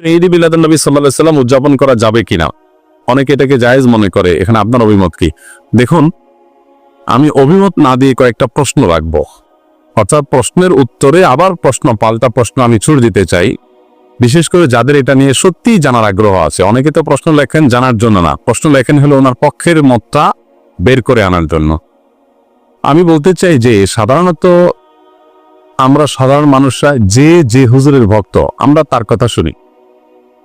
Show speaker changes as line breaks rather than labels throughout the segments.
ঈদ মিলাদুল নবী সাল্লাহ সাল্লাম উদযাপন করা যাবে কিনা? অনেকে এটাকে জায়েজ মনে করে, এখানে আপনার অভিমত কি? দেখুন, আমি অভিমত না দিয়ে কয়েকটা প্রশ্ন রাখব। অর্থাৎ প্রশ্নের উত্তরে আবার প্রশ্ন, পাল্টা প্রশ্ন আমি ছুড়ে দিতে চাই। বিশেষ করে যাদের এটা নিয়ে সত্যিই জানার আগ্রহ আছে। অনেকে তো প্রশ্ন লেখেন জানার জন্য না। প্রশ্ন লেখেন হলো ওনার পক্ষের মতটা বের করে আনার জন্য। আমি বলতে চাই যে, সাধারণত আমরা সাধারণ মানুষরা যে যে হুজুরের ভক্ত, আমরা তার কথা শুনি।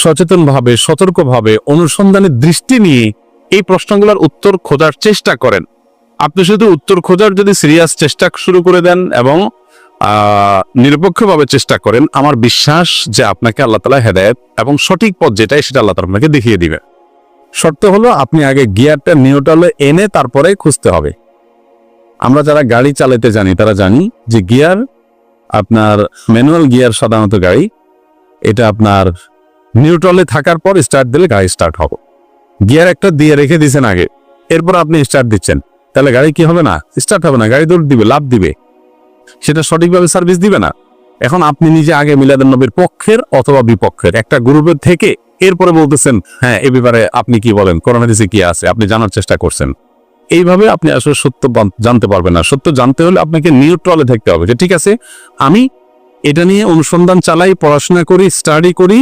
সচেতনভাবে, সতর্কভাবে অনুসন্ধানের দৃষ্টি নিয়ে এই প্রশ্নগুলোর উত্তর খোঁজার চেষ্টা করেন। আপনি শুধু উত্তর খোঁজার যদি সিরিয়াস চেষ্টা শুরু করে দেন এবং নিরপেক্ষভাবে চেষ্টা করেন, আমার বিশ্বাস যে আপনাকে আল্লাহ তালা হেদায়ত এবং সঠিক পথ যেটাই সেটা আল্লাহ তালা আপনাকে দেখিয়ে দিবে। শর্ত হলো আপনি আগে গিয়ারটা নিউট্রালে এনে তারপরে খুঁজতে হবে। আমরা যারা গাড়ি চালাতে জানি, তারা জানি যে গিয়ার আপনার ম্যানুয়াল গিয়ার সাধারণত গাড়ি, এটা আপনার নিউট্রালে থাকার পর স্টার্ট দিলে গাড়ি স্টার্ট হবে। গিয়ার একটা দিয়ে রেখে দিয়েছেন আগে। এরপর আপনি স্টার্ট দিচ্ছেন। তাহলে গাড়ি কি হবে না? স্টার্ট হবে না। গাড়ি দৌড় দিবে লাভ দিবে। সেটা সঠিকভাবে সার্ভিস দিবে না। এখন আপনি নিজে আগে মিলাদুল নবীর পক্ষের অথবা বিপক্ষের, একটা গ্রুপের থেকে এরপরে বলতেছেন হ্যাঁ এ ব্যাপারে আপনি কি বলেন? করোনা দিছে কি আছে? আপনি জানার চেষ্টা করছেন। এইভাবে আপনি আসলে সত্য জানতে পারবেন না। সত্য জানতে হলে আপনাকে নিউট্রালে থাকতে হবে যে, ঠিক আছে, আমি এটা নিয়ে অনুসন্ধান চালাই, পড়াশোনা করি স্টাডি করি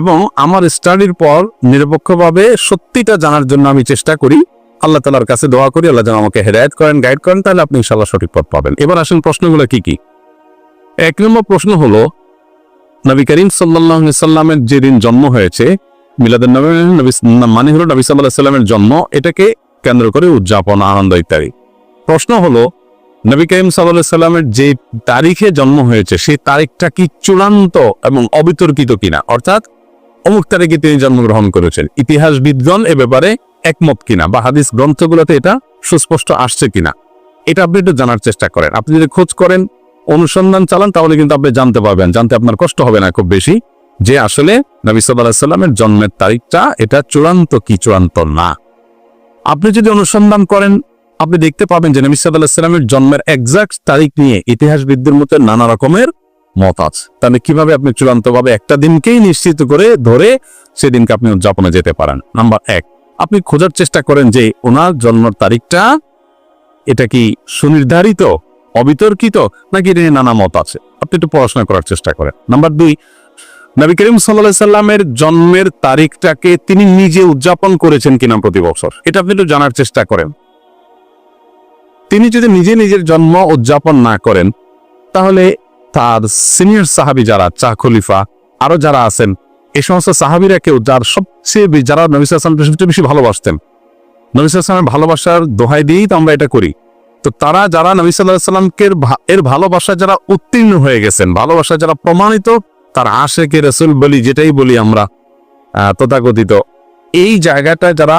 এবং আমার স্টাডির পর নিরপেক্ষভাবে সত্যিটা জানার জন্য আমি চেষ্টা করি। আল্লাহ তালার কাছে দোয়া করি, আল্লাহ যেন আমাকে হেদায়ত করেন গাইড করেন, তাহলে আপনি ইনশাল্লাহ সঠিক পথ পাবেন। এবার আসেন প্রশ্নগুলো কি কি? এক নম্বর প্রশ্ন হলো, নবী করিম সাল্লাহ সাল্লামের যেদিন জন্ম হয়েছে মিলাদুল নবী মানে হলো নবী সাল্লাহ সাল্লামের জন্ম, এটাকে কেন্দ্র করে উদযাপন, আনন্দ ইত্যাদি। প্রশ্ন হলো, নবী করিম সাল্লাহ সাল্লামের যে তারিখে জন্ম হয়েছে, সেই তারিখটা কি চূড়ান্ত এবং অবিতর্কিত কিনা? অর্থাৎ অমুক তারিখে তিনি জন্মগ্রহণ করেছেন। ইতিহাসবিদগণ এ ব্যাপারে একমত কিনা বা হাদিস গ্রন্থগুলোতে এটা সুস্পষ্ট আসছে কিনা, এটা আপনি একটু জানার চেষ্টা করেন। আপনি যদি খোঁজ করেন, অনুসন্ধান চালান, তাহলে কিন্তু আপনি জানতে পারবেন। জানতে আপনার কষ্ট হবে না খুব বেশি যে আসলে নবী সাল্লামের জন্মের তারিখটা এটা চূড়ান্ত কি চূড়ান্ত না। আপনি যদি অনুসন্ধান করেন, আপনি দেখতে পাবেন যে নবী সাল্লাহ সাল্লামের জন্মের এক্সাক্ট তারিখ নিয়ে ইতিহাসবিদদের মধ্যে নানা রকমের মত আছে। তাহলে কীভাবে আপনি চূড়ান্তভাবে একটা দিনকেই নিশ্চিত করে ধরে সেদিনকে আপনি উদযাপনে যেতে পারেন? নাম্বার এক, আপনি খোঁজার চেষ্টা করেন যে ওনার জন্মের তারিখটা এটা কি সুনির্ধারিত, অবিতর্কিত, নাকি এটা নানা মত আছে? আপনি একটু পড়াশোনা করার চেষ্টা করেন। নাম্বার দুই, নবী করিম সাল্লাহ সাল্লামের জন্মের তারিখটাকে তিনি নিজে উদযাপন করেছেন কিনা প্রতি বছর? এটা আপনি একটু জানার চেষ্টা করেন। তিনি যদি নিজে নিজের জন্ম উদযাপন না করেন, তাহলে তার সিনিয়র সাহাবি যারা, চা খলিফা, আরও যারা আছেন এই সমস্ত সাহাবিরা কেউ যার সবচেয়ে যারা নবী সাল্লাম সবচেয়ে বেশি ভালোবাসতেন। নবী সাল্লামের ভালোবাসার দোহাই দিয়েই তো আমরা এটা করি। তো তারা যারা নবী সাল্লাহ সাল্লামকে এর ভালোবাসা যারা উত্তীর্ণ হয়ে গেছেন, ভালোবাসা যারা প্রমাণিত, তার আশেকে রসুল বলি, যেটাই বলি আমরা তথাকথিত। এই জায়গাটা যারা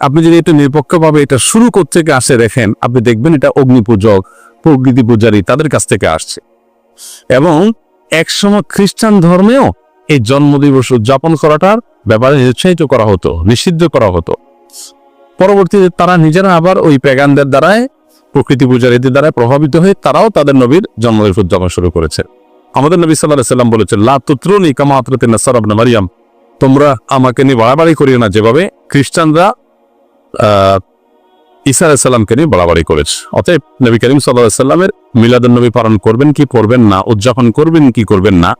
আপনি যদি একটু নিরপেক্ষভাবে এটা শুরু থেকে আসে দেখেন, আপনি দেখবেন এটা অগ্নি পূজক প্রকৃতি পূজারী তাদের কাছ থেকে আসছে। এবং একসময় খ্রিস্টান ধর্মেও এই জন্মদিবস উদযাপন করাটার ব্যাপারে নিরুৎসাহিত করা হতো, নিষিদ্ধ করা হতো। পরবর্তীতে তারা নিজেরা আবার ওই প্যাগানদের দ্বারায়, প্রকৃতি পূজারীদের দ্বারা প্রভাবিত হয়ে তারাও তাদের নবীর জন্মদিবস উদযাপন শুরু করেছে। আমাদের নবী সাল্লাহ সাল্লাম বলেছেন, লা তুত্রুনি কামাত্রতে নাসার মারিয়াম। তোমরা আমাকে নিয়ে বাড়াবাড়ি করিও না। যেভাবে খ্রিস্টানরা ঈসা আলাইসাল্লামকে নিয়ে বাড়াবাড়ি করেছে। অতএব নবী করিম সাল্লাহ সাল্লামের মিলাদুল নবী পালন করবেন কি করবেন না, উদযাপন করবেন কি করবেন না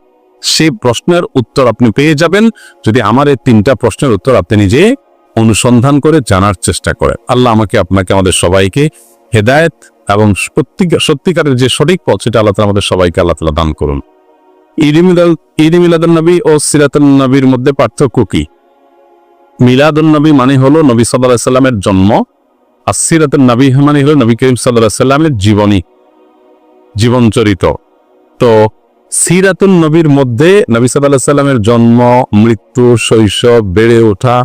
সেই প্রশ্নের উত্তর আপনি পেয়ে যাবেন যদি আমার এই তিনটা প্রশ্নের উত্তর আপনি নিজে অনুসন্ধান করে জানার চেষ্টা করেন। আল্লাহ আমাকে, আপনাকে, আমাদের সবাইকে হেদায়েত এবং সত্যিকারের যে সঠিক পথ সেটা আল্লাহ আমাদের সবাইকে আল্লাহ তালা দান করুন। ঈদ মিলাদ, ঈদ নবী ও সিরাতুন নবীর মধ্যে পার্থক্য কি? মিলাদুন নবী মানে হলো নবী আলাইহি সাল্লামের জন্ম। আর সিরাতুন নবী মানে হলো নবী করিম আলাইহি সাল্লামের জীবনী, জীবন চরিত। তো সিরাতুন নবীর মধ্যে নবী আলাইহি সাল্লামের জন্ম, মৃত্যু, শৈশব, বেড়ে ওঠা,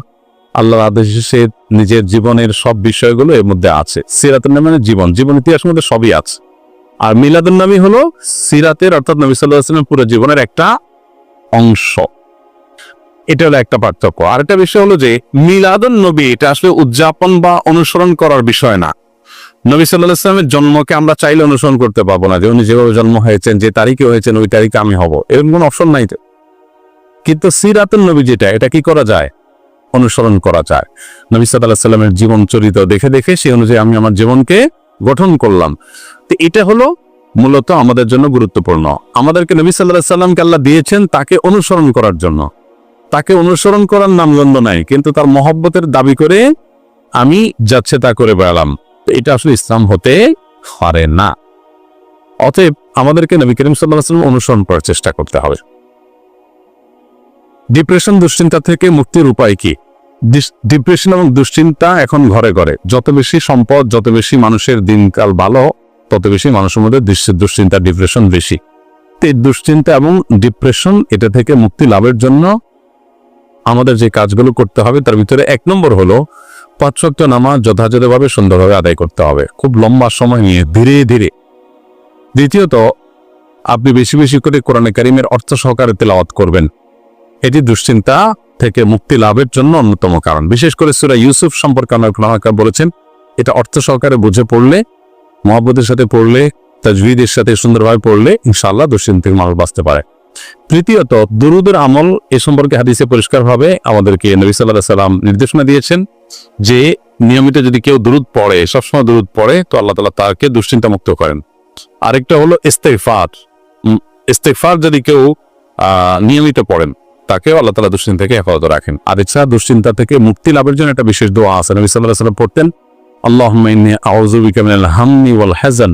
আল্লাহর আদেশে নিজের জীবনের সব বিষয়গুলো এর মধ্যে আছে। সিরাতুন নবী মানে জীবন জীবন ইতিহাসের মধ্যে সবই আছে। আর মিলাদুন নবী হলো সিরাতের অর্থাৎ নবী আলাইহি সাল্লামের পুরো জীবনের একটা অংশ। এটা হলো একটা পার্থক্য। আরেকটা বিষয় হলো যে, মিলাদুন নবী এটা আসলে উদযাপন বা অনুসরণ করার বিষয় না। নবী সাল্লাহ ইসলামের জন্মকে আমরা চাইলে অনুসরণ করতে পারব না যে, উনি যেভাবে জন্ম হয়েছেন, যে তারিখে হয়েছেন, ওই তারিখে আমি হব। এরকম কোনো অপশন নাই তো। কিন্তু সিরাতুন নবী যেটা, এটা কি করা যায়? অনুসরণ করা যায়। নবী সাল্লাহ সাল্লামের জীবন চরিত দেখে দেখে সেই অনুযায়ী আমি আমার জীবনকে গঠন করলাম। তো এটা হলো মূলত আমাদের জন্য গুরুত্বপূর্ণ। আমাদেরকে নবী সাল্লাহ সাল্লামকে আল্লাহ দিয়েছেন তাকে অনুসরণ করার জন্য। তাকে অনুসরণ করার নামগন্ধ নাই, কিন্তু তার মহব্বতের দাবি করে আমি যাচ্ছে তা করে বেড়ালাম। এটা আসলে ইসলাম হতে পারে না। অতএব আমাদেরকে নবী করিম সাল্লাহ অনুসরণ করার চেষ্টা করতে হবে। ডিপ্রেশন দুশ্চিন্তা থেকে মুক্তির উপায় কি? ডিপ্রেশন এবং দুশ্চিন্তা এখন ঘরে ঘরে। যত বেশি সম্পদ, যত বেশি মানুষের দিনকাল ভালো, তত বেশি মানুষের মধ্যে দুশ্চি- দুশ্চিন্তা, ডিপ্রেশন বেশি। তো দুশ্চিন্তা এবং ডিপ্রেশন এটা থেকে মুক্তি লাভের জন্য আমাদের যে কাজগুলো করতে হবে, তার ভিতরে এক নম্বর হলো পাঁচ ওয়াক্ত নামাজ যথাযথভাবে সুন্দরভাবে আদায় করতে হবে। খুব লম্বা সময় নিয়ে ধীরে ধীরে। দ্বিতীয়ত, আপনি বেশি বেশি করে কোরআনে কারিমের অর্থ সহকারে তেলাওয়াত করবেন। এটি দুশ্চিন্তা থেকে মুক্তি লাভের জন্য অন্যতম কারণ। বিশেষ করে সুরা ইউসুফ সম্পর্কে আমাকে বলেছেন, এটা অর্থ সহকারে বুঝে পড়লে, মহাব্বতের সাথে পড়লে তাজভিদের সাথে সুন্দরভাবে পড়লে ইনশাআল্লাহ দুশ্চিন্তা থেকে মানুষ বাঁচতে পারে। তৃতীয়ত, দুরুদের আমল এ সম্পর্কে হাদিসে পরিষ্কারভাবে আমাদেরকে নবী সাল্লাহ সাল্লাম নির্দেশনা দিয়েছেন যে, নিয়মিত যদি কেউ দুরুদ পড়ে, সবসময় দুরুদ পড়ে, তো আল্লাহ তালা তাকে দুশ্চিন্তা মুক্ত করেন। আরেকটা হলো ইস্তেফার ইস্তেফার যদি কেউ নিয়মিত পড়েন, তাকেও আল্লাহ তালা দুশ্চিন্তা থেকে হেফাজত রাখেন। আর এছাড়া দুশ্চিন্তা থেকে মুক্তি লাভের জন্য একটা বিশেষ দোয়া আছে। নবী সাল্লাহ সাল্লাম পড়তেন আল্লাহ আউযু বিকা মিনাল হাম্মি ওয়াল হাজান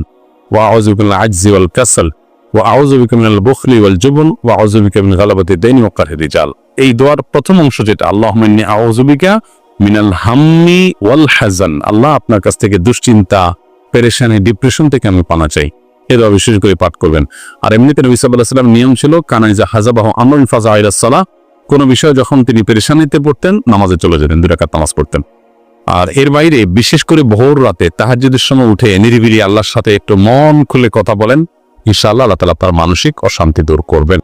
ওয়া আউযু বিকা মিনাল আজজি কাসাল। ওয়া আউযু বিকা মিনাল বুখলি ওয়াল জুবন ওয়া আউযু মিন গালাবাতি দাইনি ওয়া কারহি রিজাল এই দোয়ার প্রথম অংশ যেটা, আল্লাহুম্মা ইন্নী আউযু মিনাল হাম্মি ওয়াল হাজান আল্লাহ আপনার কাছ থেকে দুশ্চিন্তা, পেরেশানি, ডিপ্রেশন থেকে আমি পানা চাই। এ বিশেষ করে পাঠ করবেন। আর এমনিতে নবী আলাইহি সাল্লাম নিয়ম ছিল কানাইজা হাজাবাহু আমরুন ফাজা আইলাস সালাহ, কোনো বিষয় যখন তিনি পেরেশানিতে পড়তেন, নামাজে চলে যেতেন, দুই রাকাত নামাজ পড়তেন। আর এর বাইরে বিশেষ করে ভোর রাতে তাহাজ্জুদের সময় উঠে নিরিবিলি আল্লাহর সাথে একটু মন খুলে কথা বলেন। ইনশাআল্লাহ আল্লাহ তালা তার মানসিক অশান্তি দূর করবেন।